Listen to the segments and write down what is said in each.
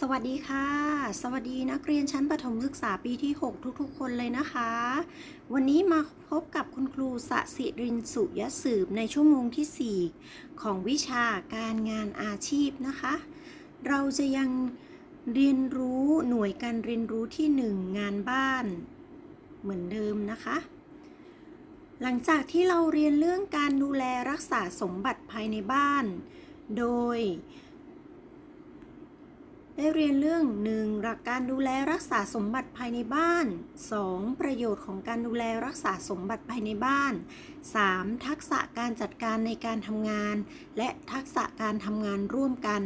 สวัสดีค่ะ สวัสดีนักเรียนชั้นประถมศึกษาปีที่ 6 ทุกๆ คนเลยนะคะ วันนี้มาพบกับคุณครูสสิรินสุยสืบในชั่วโมงที่ 4 ของวิชาการงานอาชีพนะคะ เราจะยังเรียนรู้หน่วยการเรียนรู้ที่ 1 งานบ้านเหมือนเดิมนะคะ หลังจากที่เราเรียนเรื่องการดูแลรักษาสมบัติภายในบ้าน โดย ได้เรียนเรื่อง 1. หลักการดูแลรักษาสมบัติภายในบ้าน 2. ประโยชน์ของการดูแลรักษาสมบัติภายในบ้าน 3. ทักษะการจัดการในการทำงาน และทักษะการทำงานร่วมกัน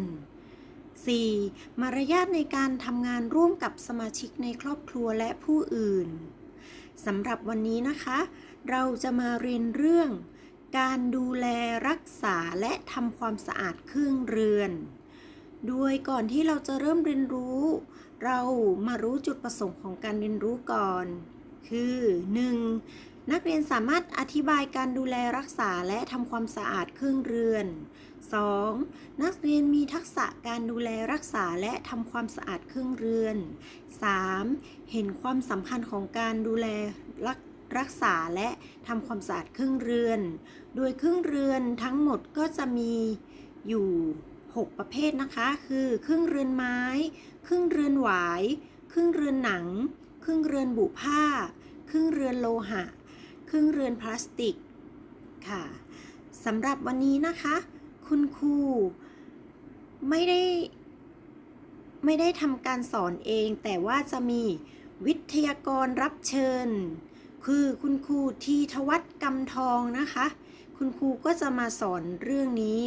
4. มารยาทในการทำงานร่วมกับสมาชิกในครอบครัวและผู้อื่นสำหรับวันนี้นะคะ เราจะมาเรียนเรื่อง การดูแลรักษาและทำความสะอาดเครื่องเรือน โดยก่อนที่เราจะเริ่มเรียนรู้ เรามารู้จุดประสงค์ของการเรียนรู้ก่อน คือ 1. นักเรียนสามารถอธิบายการดูแลรักษาและทำความสะอาดเครื่องเรือน 2. นักเรียนมีทักษะการดูแลรักษาและทำความสะอาดเครื่องเรือน 3. เห็นความสำคัญของการดูแลรักรักษาและทำความสะอาดเครื่องเรือน โดยเครื่องเรือนทั้งหมดก็จะมีอยู่ 6 ประเภทนะคะ คือเครื่องเรือนไม้เครื่องเรือนหวายเครื่องเรือนหนังเครื่องเรือนบุผ้าเครื่องเรือนโลหะเครื่องเรือนพลาสติกค่ะสำหรับวันนี้นะคะ คุณครูไม่ได้ ไม่ได้ทำการสอนเอง แต่ว่าจะมีวิทยากรรับเชิญ คือคุณครูทีทวัฒน์กำทองนะคะ คุณครูก็จะมาสอนเรื่องนี้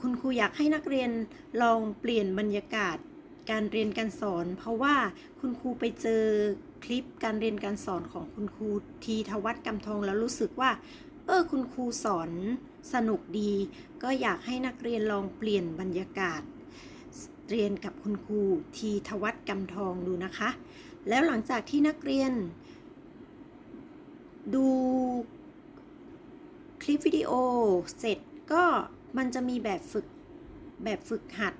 คุณครูอยากให้นักเรียนลองเปลี่ยนบรรยากาศการเรียนการสอน เพราะว่าคุณครูไปเจอคลิปการเรียนการสอนของคุณครูทีทวัฒน์กำทองแล้วรู้สึกว่า เออคุณครูสอนสนุกดี ก็อยากให้นักเรียนลองเปลี่ยนบรรยากาศ เรียนกับคุณครูทีทวัฒน์กำทองดูนะคะ แล้วหลังจากที่นักเรียน ดูคลิปวิดีโอเสร็จก็ มันจะมีแบบฝึกแบบฝึกหัด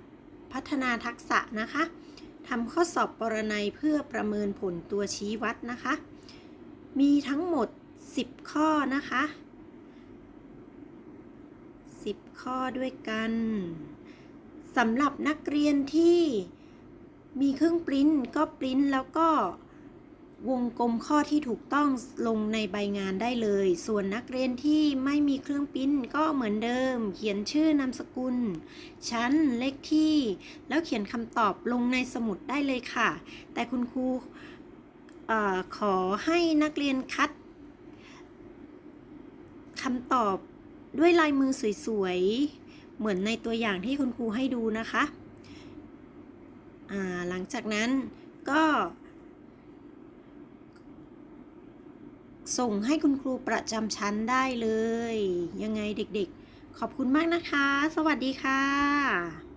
พัฒนาทักษะนะคะทำข้อสอบปรนัยเพื่อประเมินผลตัวชี้วัดนะคะ มีทั้งหมด 10 ข้อนะคะ 10 ข้อด้วยกันสำหรับนักเรียนที่มีเครื่องปริ้นก็ปริ้นแล้วก็ วงกลมข้อที่ถูกต้องลงในใบงานได้เลย ส่วนนักเรียนที่ไม่มีเครื่องปริ้นก็เหมือนเดิม เขียนชื่อนามสกุล ชั้น เลขที่ แล้วเขียนคำตอบลงในสมุดได้เลยค่ะ แต่คุณครูอขอให้นักเรียนคัดคำตอบด้วยลายมือสวยๆ เหมือนในตัวอย่างที่คุณครูให้ดูนะคะ หลังจากนั้นก็ ส่งให้คุณครูประจำชั้นได้เลย ยังไงเด็กๆ ขอบคุณมากนะคะ สวัสดีค่ะ